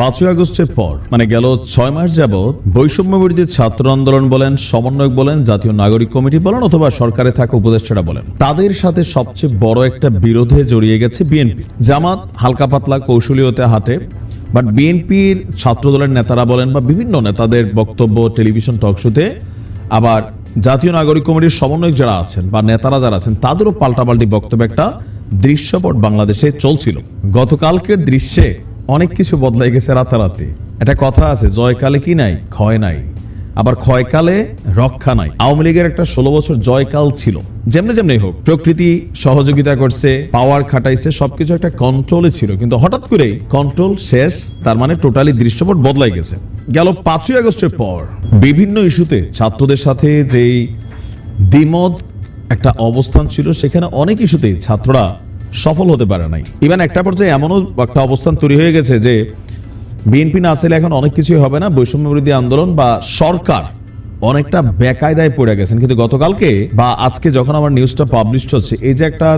পাঁচই আগস্টের পর মানে গেল ছয় মাস যাবৎ, বৈষম্য বিরোধী ছাত্র আন্দোলন বলেন, সমন্বয়ক বলেন, জাতীয় নাগরিক কমিটি বলেন, অথবা সরকারে থাকা উপদেষ্টারা বলেন। তাদের সাথে সবচেয়ে বড় একটা বিরোধে জড়িয়ে গেছে বিএনপি। জামাত হালকা পাতলা কৌশলীয়তে হাঁটে, বাট বিএনপির ছাত্রদলের নেতারা বলেন, বা বিভিন্ন নেতাদের বক্তব্য, টেলিভিশন টকশোতে আবার জাতীয় নাগরিক কমিটির সমন্বয়ক যারা আছেন, বা নেতারা যারা আছেন, তাদেরও পাল্টাপাল্টি বক্তব্য একটা দৃশ্যপট বাংলাদেশে চলছিল। গতকালকের দৃশ্যে অনেক কিছু বদলাই গেছে রাতারাতি। একটা কথা আছে, জয়কালে কি নাই? ক্ষয় নাই। আবার ক্ষয়কালে রক্ষা নাই। আওয়ামী লীগের একটা ষোলো বছর জয়কাল ছিল। যেমনি যেমনি হোক, প্রকৃতি সহযোগিতা করছে পাওয়ার খাটাইছে, সবকিছু একটা কন্ট্রোলে ছিল। কিন্তু হঠাৎ করেই কন্ট্রোল শেষ, তার মানে টোটালি দৃশ্যপট বদলাই গেছে। গেল পাঁচই আগস্টের পর বিভিন্ন ইস্যুতে ছাত্রদের সাথে যেই দ্বিমত একটা অবস্থান ছিল, সেখানে অনেক ইস্যুতেই ছাত্ররা সফল হতে পারে নাই। ইভেন একটা পর্যায়ে এমনও একটা অবস্থান তৈরি হয়ে গেছে যে বিএনপি না আসলে এখন অনেক কিছুই হবে না। বৈষম্য বিরোধী আন্দোলন বা সরকার অনেকটা বেকায়দায় পড়ে গেছেন। কিন্তু গতকালকে বা আজকে যখন আমার নিউজটা পাবলিশ হচ্ছে, এই যে একটা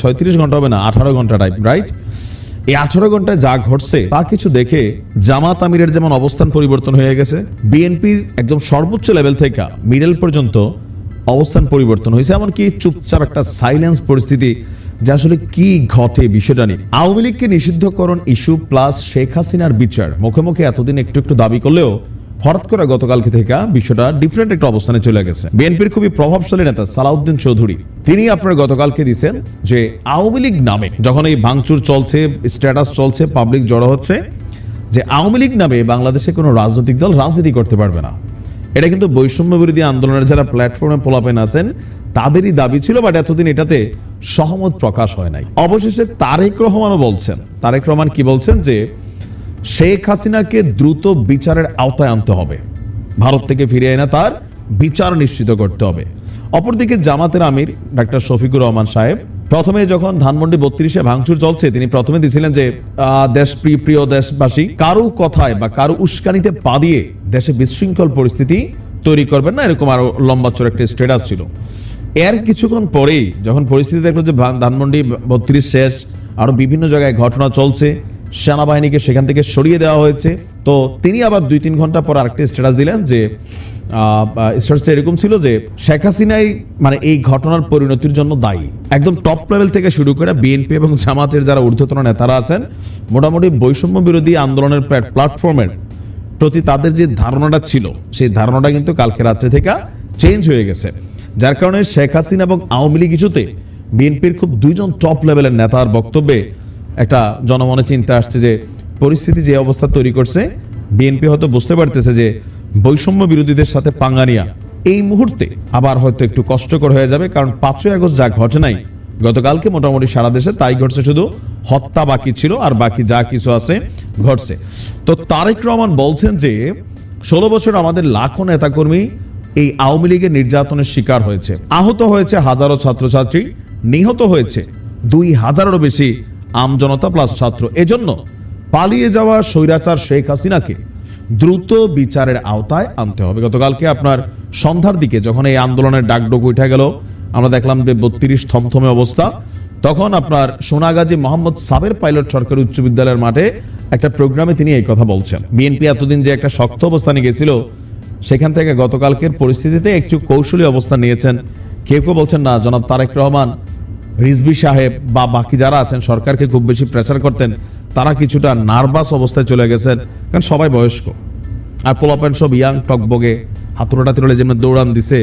ছয়ত্রিশ ঘণ্টা হবে না, আঠারো ঘণ্টা টাইপ রাইট এই আঠারো ঘন্টায় যা ঘটছে, তা কিছু দেখে জামাত আমিরের যেমন অবস্থান পরিবর্তন হয়ে গেছে, বিএনপির একদম সর্বোচ্চ লেভেল থেকে মিডল পর্যন্ত অবস্থান পরিবর্তন হয়েছে। এমনকি চুপচাপ একটা সাইলেন্স পরিস্থিতি যে আসলে কি ঘটে বিষয়টা নিয়ে। আওয়ামী লীগকে নিষিদ্ধকরণ ইস্যু প্লাস শেখ হাসিনার বিচার। মুখে মুখে এতদিন একটু একটু দাবি করলেও হঠাৎ করে গতকালকে থেকে বিষয়টা ডিফারেন্ট একটা অবস্থানে চলে গেছে। বিএনপির খুবই প্রভাবশালী নেতা সালাউদ্দিন চৌধুরী, তিনি আপনার গতকালকে দিচ্ছেন যে আওয়ামী লীগ নামে যখন এই ভাঙচুর চলছে স্ট্যাটাস চলছে পাবলিক জড়ো হচ্ছে, যে আওয়ামী লীগ নামে বাংলাদেশে কোনো রাজনৈতিক দল রাজনীতি করতে পারবে না। এটা কিন্তু বৈষম্য বিরোধী আন্দোলনের যারা প্ল্যাটফর্মে পোলাপেন আছেন তাদেরই দাবি ছিল বাট এতদিন এটাতে সহমত প্রকাশ হয় নাই। অবশেষে তারেক রহমানও বলছেন, তারেক রহমান কি বলছেন যে, শেখ হাসিনাকে দ্রুত বিচারের আওতায় আনতে হবে। ভারত থেকে ফিরে এনে তার বিচার নিশ্চিত করতে হবে। অপরদিকে জামাতের আমির ডাক্তার শফিকুর রহমান সাহেব, প্রথমে যখন ধানমন্ডি বত্রিশে ভাঙচুর চলছে, তিনি প্রথমে দিয়েছিলেন যে দেশপ্রিয় প্রিয় দেশবাসী, কারও কথায় বা কারও উস্কানিতে পা দিয়ে দেশে বিশৃঙ্খল পরিস্থিতি তৈরি করবেন না, এরকম আরও লম্বা চোর একটা স্টেটাস ছিল। এর কিছুক্ষণ পরেই যখন পরিস্থিতি দেখল যে ধানমন্ডি বত্রিশ শেষ, আরও বিভিন্ন জায়গায় ঘটনা চলছে, সেনাবাহিনীকে সেখান থেকে সরিয়ে দেওয়া হয়েছে। তো তিনি আবার দুই তিন ঘণ্টা পর আরেকটি স্ট্যাটাস দিলেন যে স্ট্যাটাসটা এরকম ছিল যে শেখ হাসিনাই মানে এই ঘটনার পরিণতির জন্য দায়ী। একদম টপ লেভেল থেকে শুরু করে বিএনপি এবং জামাতের যারা ঊর্ধ্বতন নেতারা আছেন, মোটামুটি বৈষম্য বিরোধী আন্দোলনের প্ল্যাটফর্মের প্রতি তাদের যে ধারণাটা ছিল, সেই ধারণাটা কিন্তু কালকে রাত্রে থেকে চেঞ্জ হয়ে গেছে। যার কারণে শেখ হাসিনা এবং আওয়ামী লীগ ইস্যুতে বিএনপির খুব দুইজন টপ লেভেলের নেতার বক্তব্যে একটা জনমনে চিন্তা আসছে যে পরিস্থিতি যে অবস্থা তৈরি করছে, বিএনপি হয়তো বুঝতে পারতেছে যে বৈষম্য বিরোধীদের সাথে পাঙ্গানিয়া। এই মুহূর্তে আবার হয়তো একটু কষ্টকর হয়ে যাবে, কারণ পাঁচই আগস্ট যা ঘটে নাই, গতকালকে মোটামুটি সারা দেশে তাই ঘটছে, শুধু হত্যা বাকি ছিল আর বাকি যা কিছু আছে ঘটছে। তো তারেক রহমান বলছেন যে, ষোলো বছর আমাদের লাখো নেতাকর্মী এই আওয়ামী লীগের নির্যাতনের শিকার হয়েছে। আহত হয়েছে হাজারো ছাত্রছাত্রী, নিহত হয়েছে দুই হাজারেরও বেশি আমজনতা প্লাস ছাত্র। এজন্য পালিয়ে যাওয়া স্বৈরাচার শেখ হাসিনাকে দ্রুত বিচারের আওতায় আনতে হবে। গতকালকে আপনার সন্ধ্যার দিকে যখন এই আন্দোলনের ডাকডোক উঠে গেল, আমরা দেখলাম যে বত্রিশ থমথমে অবস্থা। তখন আপনার সোনাগাজী মোহাম্মদ সাবের পাইলট সরকারি উচ্চ বিদ্যালয়ের মাঠে একটা প্রোগ্রামে তিনি এই কথা বলছেন। বিএনপি এতদিন যে একটা শক্ত অবস্থানে গেছিল সেখান থেকে গতকালকের পরিস্থিতিতে একটু কৌশলী অবস্থান নিয়েছেন। কেউ কেউ বলছেন, না, জনাব তারেক রহমান রিজবি সাহেব বা বাকি যারা আছেন, সরকারকে খুব বেশি প্রেসার করতেন, তারা কিছুটা নার্ভাস অবস্থায় চলে গেছেন, কারণ সবাই বয়স্ক। আর পোলাপেন সব ইয়াং টকবগে হাতুড়া টাতুড়ে যেমন দৌড়ান দিছে,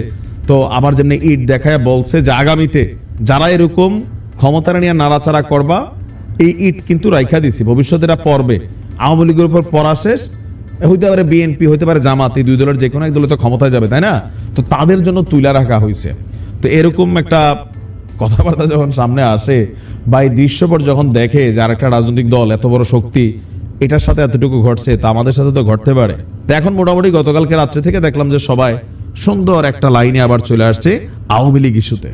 তো আবার যেমনি ইট দেখায় বলছে যে আগামীতে যারা এরকম ক্ষমতা নিয়ে নাড়াচাড়া করবা, এই ইট কিন্তু রাইখা দিছি, ভবিষ্যতে এরা পড়বে। আওয়ামী লীগের উপর পড়া শেষ হইতে পারে বিএনপি হইতে পারে জামাত, এই দুই দলের যে কোনো এক দলে তো ক্ষমতায় যাবে, তাই না? তো তাদের জন্য তুলে রাখা হয়েছে তো এরকম একটা কথাবার্তা যখন সামনে আসে, বা এই দৃশ্যপট যখন দেখে যে আরেকটা রাজনৈতিক দল এত বড় শক্তি, এটার সাথে এতটুকু ঘটছে, তা আমাদের সাথে তো ঘটতে পারে। তো এখন মোটামুটি গতকালকে রাত্রে থেকে দেখলাম যে সবাই সুন্দর একটা লাইনে আবার চলে আসছে আওয়ামী লীগ ইস্যুতে।